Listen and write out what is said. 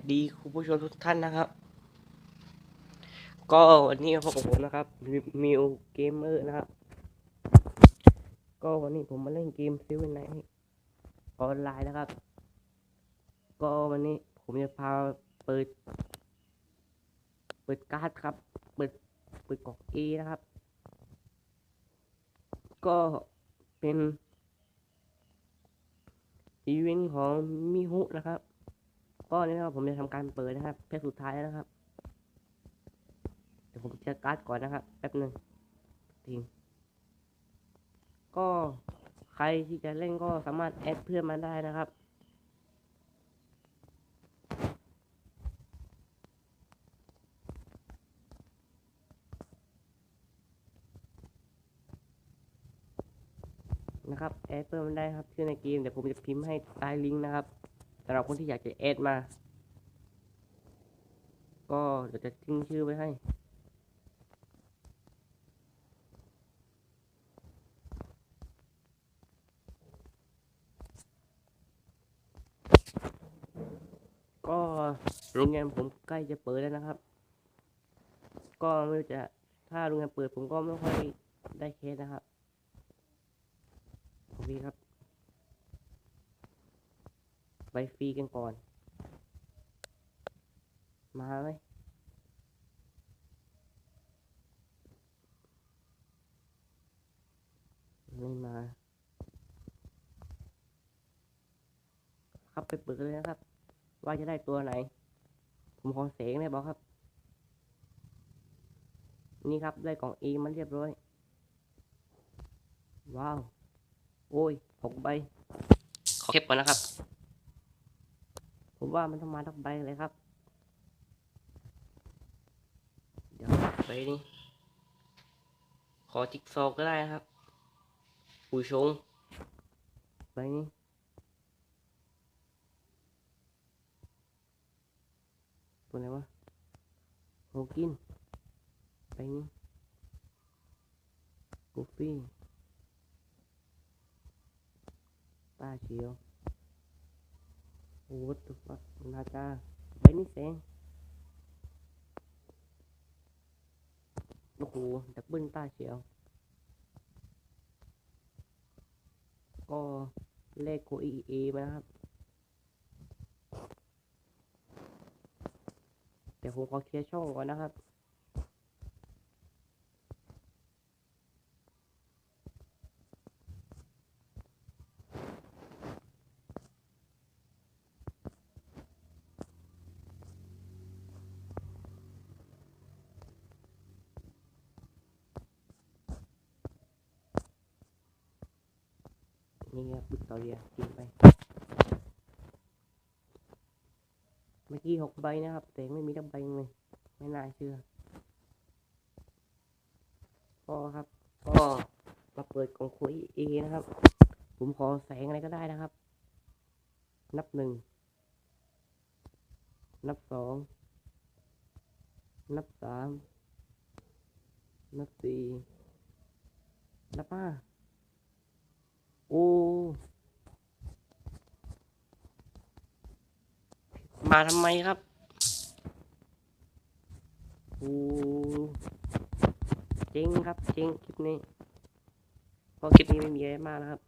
สดีคุณผู้ชมทุกท่านนะครับ ก็วันนี้พบกับผมนะครับมิวเกมเมอร์นะครับ ก็วันนี้ผมมาเล่นเกมซิวไนออนไลน์นะครับ ก็วันนี้ผมจะพาเปิด เปิดการ์ดครับ เปิดเปิดกล่องเอนะครับ ก็เป็นอีเวนต์ของมิฮุนะครับ ก็นี่นะครับผมจะทำการเปิดนะครับเพจสุดท้ายแล้วนะครับเดี๋ยวผมจะการ์ดก่อนนะครับแป๊บหนึ่งทิ้งก็ใครที่จะเล่นก็สามารถแอดเพื่อนมาได้นะครับนะครับแอดเพิ่มมันได้ครับชื่อในเกมเดี๋ยวผมจะพิมพ์ให้ใต้ลิงก์นะครับ สำหรับคนที่อยากจะแอดมา ก็เดี๋ยวจะทิ้งชื่อไว้ให้ก็โรงเรียนผมใกล้จะเปิดแล้วนะครับ ก็ไม่รู้จะถ้าโรงเรียนเปิดผมก็ไม่ค่อยได้เคสนะครับโอเคครับ ไปฟรีกันก่อน มาไหมไม่มา ครับไปเปิดเลยนะครับ ว่าจะได้ตัวไหน ผมขอเสียงได้บอกครับ นี่ครับได้กล่องเอมันเรียบร้อย ว้าว โอ้ยหกใบขอเก็บก่อนนะครับ ผมว่ามันต้องมาทักใบเลยครับ เดี๋ยวใบนี้ขอจิ๊กซอก็ได้ครับปูชงใบนี้ตัวไหนวะโฮกินใบนี้กูฟี่ตาเขียว what the fuck นาจาไปนี่เสงโอ้โหดับเบิลตาเฉียว ก็เลขโคอีเอมาครับ แต่ผมขอเคลียร์ช่องก่อนนะครับ นี่ครับบิกตอเรียกินไป เมื่อกี้หกใบนะครับ แต่ไม่มีทั้งใบเลยไม่น่าเชื่อก็ครับก็มาเปิดกล่องคุยเอนะครับ ผมขอแสงอะไรก็ได้นะครับ นับหนึ่ง นับสอง นับสาม นับสี่ นับห้า โอ้มาทำไมครับโอ้เจ๊งครับเจ๊งคลิปนี้เพราะคลิปนี้ไม่มีอะไรมากนะครับ